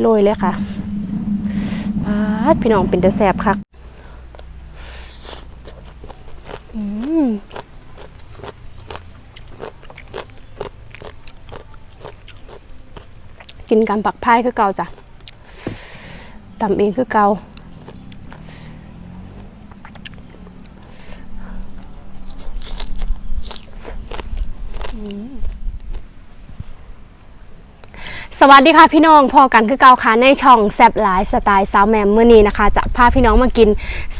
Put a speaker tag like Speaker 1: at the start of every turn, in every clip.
Speaker 1: โรยเลยค่ะปาดพี่น้องเป็นตะแสบคักอืมกินกันปักพายคือเก่าจ้ะตำเองคือเก่า สวัสดีค่ะพี่น้องพอกันคือเกาค่ะในช่องแซบหลายสไตล์สาวแมมเมื่อนี้นะคะ จะพาพี่น้องมากิน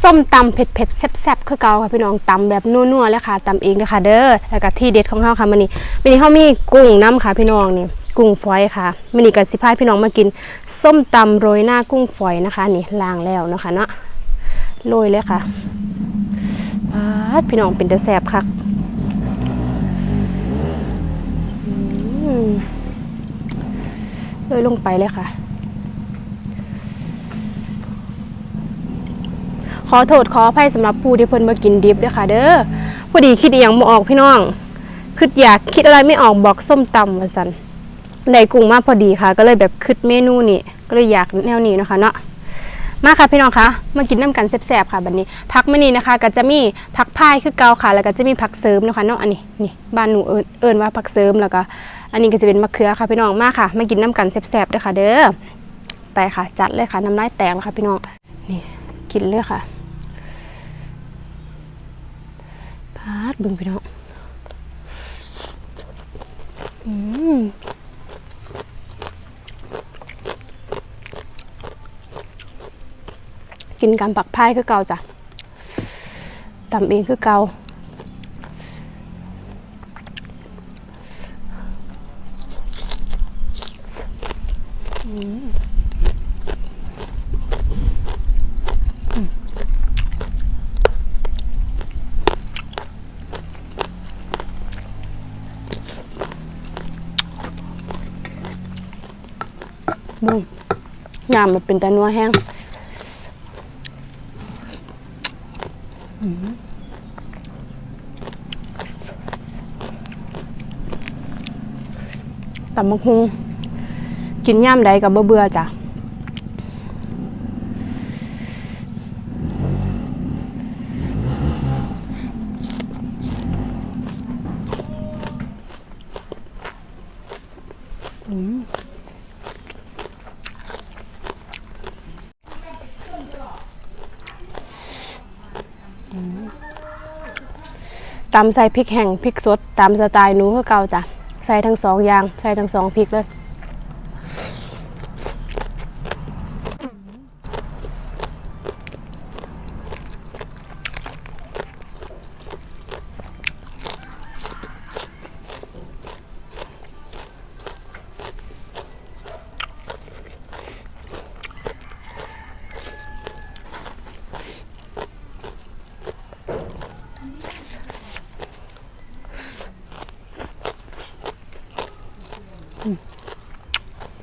Speaker 1: ส้มตำเผ็ดเผ็ดๆแซ่บๆคือเกาค่ะพี่น้องตำแบบนัวๆเลยค่ะตำเองเลยค่ะเด้อแล้วก็ที่เด็ดของเขาค่ะมื่อนี้มื่อนี้เขามีกุ้งน้ำค่ะพี่น้องนี่กุ้งฝอยค่ะมื่อนี้กันสิพาพี่น้องมากิน ส้มตำโรยหน้ากุ้งฝอยนะคะ นี่ล้างแล้วนะคะเนาะโรยเลยค่ะปาดพี่น้องเป็นตะแสบค่ะอืม เลยลงไปเลยค่ะ ขอโทษขออภัยสำหรับผู้ที่เพิ่นมากินดิบด้วยค่ะ เด้อพอดีคิดอย่างบ่ออกพี่น้องคิดอยากคิดอะไรไม่ออกบอกส้มตำมาสันได้กุ้งมาพอดีค่ะ ก็เลยแบบคิดเมนูนี้ก็เลยอยากแนวนี้นะคะเนาะมาค่ะพี่น้องคะมากินน้ำกันแซ่บๆค่ะบัดนี้ผักมื้อนี้นะคะ ก็จะมีผักพายคือเกาค่ะ แล้วก็จะมีผักเสริมนะคะเนาะอันนี้นี่บ้านหนูเอิ้นเอิ้นว่าผักเสริมแล้วก็ อันนี้ก็จะเป็นมะเขือค่ะพี่น้องมาค่ะมากินน้ำกันแซ่บๆด้วยค่ะ เด้อไปค่ะ จัดเลยค่ะน้ำลายแตกแล้วค่ะพี่น้องนี่กินเลยค่ะพาดเบึงพี่น้องอืมกินกันปักพายคือเก่าจ้ะตำเองคือเก่า บุ้งน้ำมันเป็นแต่นัวแห้งอืมตำมะฮุง กินย่ามใดกับเบื่อๆจ้ะตำใส่พริกแห้งพริกสดตามสไตล์หนูคือเก่าจ้ะ ใส่ทั้งสองอย่าง ใส่ทั้งสองพริกเลย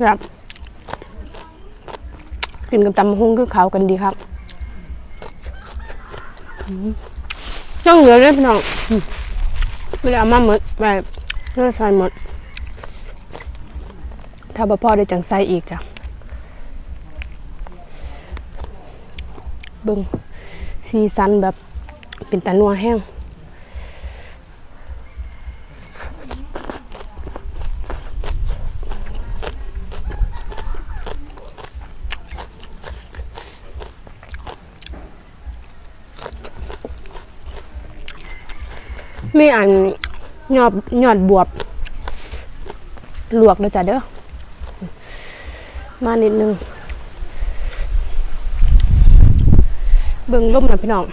Speaker 1: ครับกินกับตำมุ้งคือเขากันดีครับอืมยังเหลือเลยพี่น้องไม่ได้เอามาหมดไปเลือใส่หมด ถ้าบ่พอได้จังใส่อีกจ้ะเบึงสีสันแบบเป็นตานัวแห้ง มีอันยอดยอดบวบ ลวกด้วจ้ะเด้อ มานิดนึง เบิ่งล่มนะพี่น้อง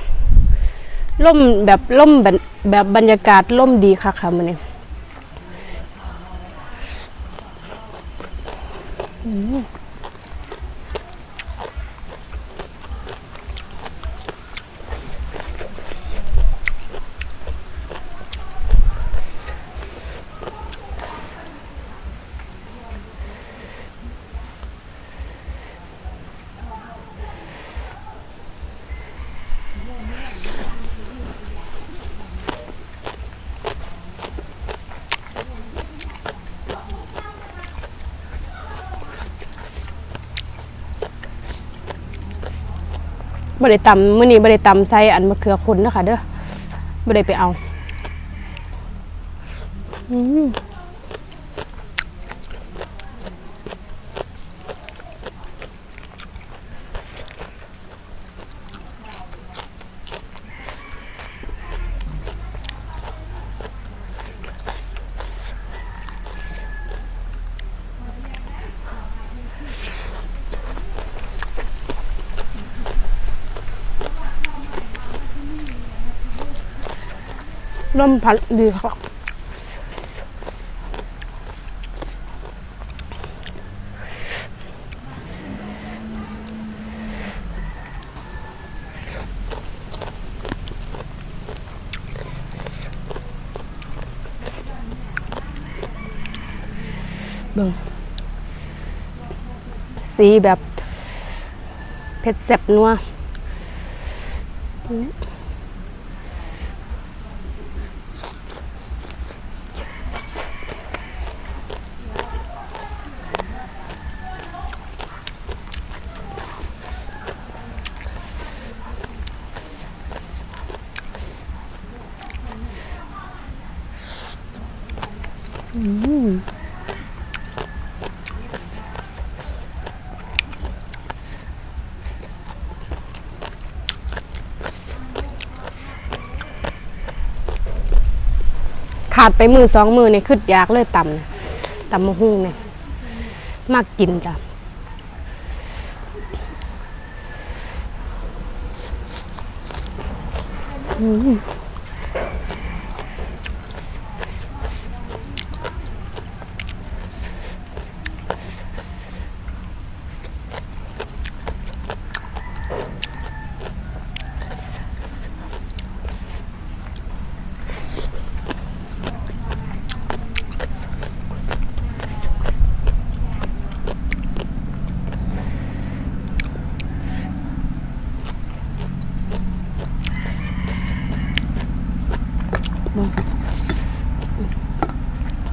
Speaker 1: ล่มแบบล่มแบบแบบบรรยากาศล่มดีค่ะค่ะมันนี่อื บริตำมื่อนี้บริตำใส่อันมะเขือคนเด้อค่ะเด้อบริไปเอา อืม ร่มพัดดีค่ะเบิ่งสีแบบเผ็ดแซ่บนัว ขาดไปมือสองมือเนี่ยขึ้นยากเลยต่ำเนี่ำมะฮุ่งเนี่ยมากกินจ้ะอืม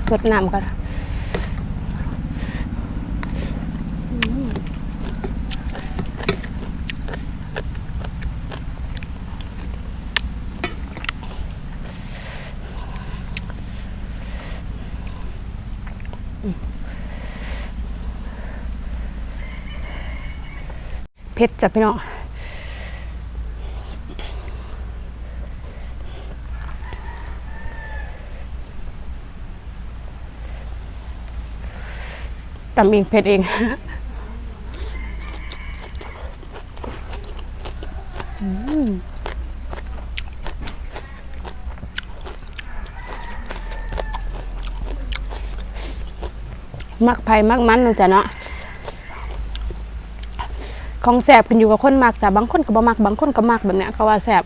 Speaker 1: สดน้ำกันเผ็ดจ้ะพี่น้อง ตำเองเผ็ดเองมักไผ่มักมันนะจ้ะเนาะของแสบขึ้นอยู่กับคนมักจ้ะบางคนก็บ่มักบางคนก็มักแบบเนี้ยก็ว่าแสบ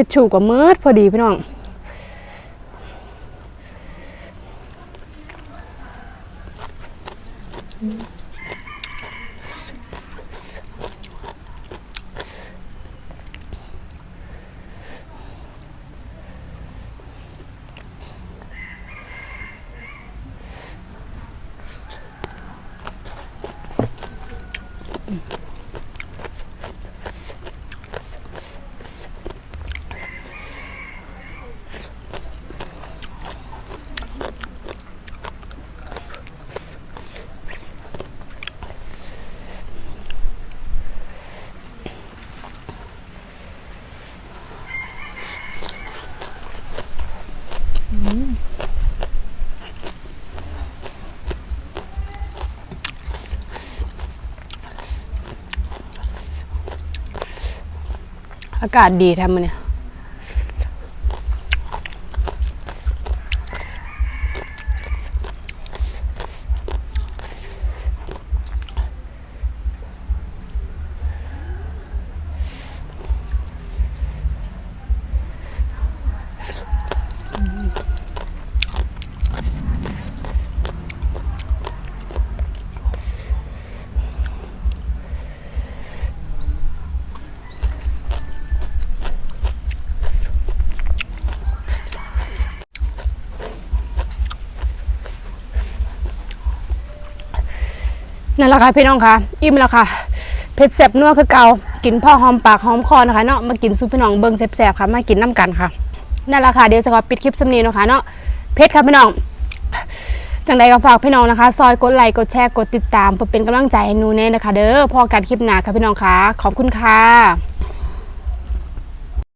Speaker 1: ทิชชู่ก็มืดพอดีพี่น้องอ อากาศดีทำมันเนี่ย นั่นแหละค่ะพี่น้องค่ะ อิ่มแล้วค่ะเผ็ดแซ่บนัวคือเกากินพ่อหอมปากหอมคอนะคะเนาะมากินซุปพี่น้องเบิ้งแซ่บๆค่ะมากินน้ำกันค่ะนั่นแหละค่ะเดี๋ยวจะขอปิดคลิปสำนีเนะคะเนาะเผ็ดค่ะพี่น้องจังใดก็ฝากพี่น้องนะคะ ซอยกดไลค์กดแชร์กดติดตามเพื่อเป็นกำลังใจให้หนูเน่นะคะ เด้อพอกันคลิปหน้าค่ะพี่น้องค่ะ ขอบคุณค่ะ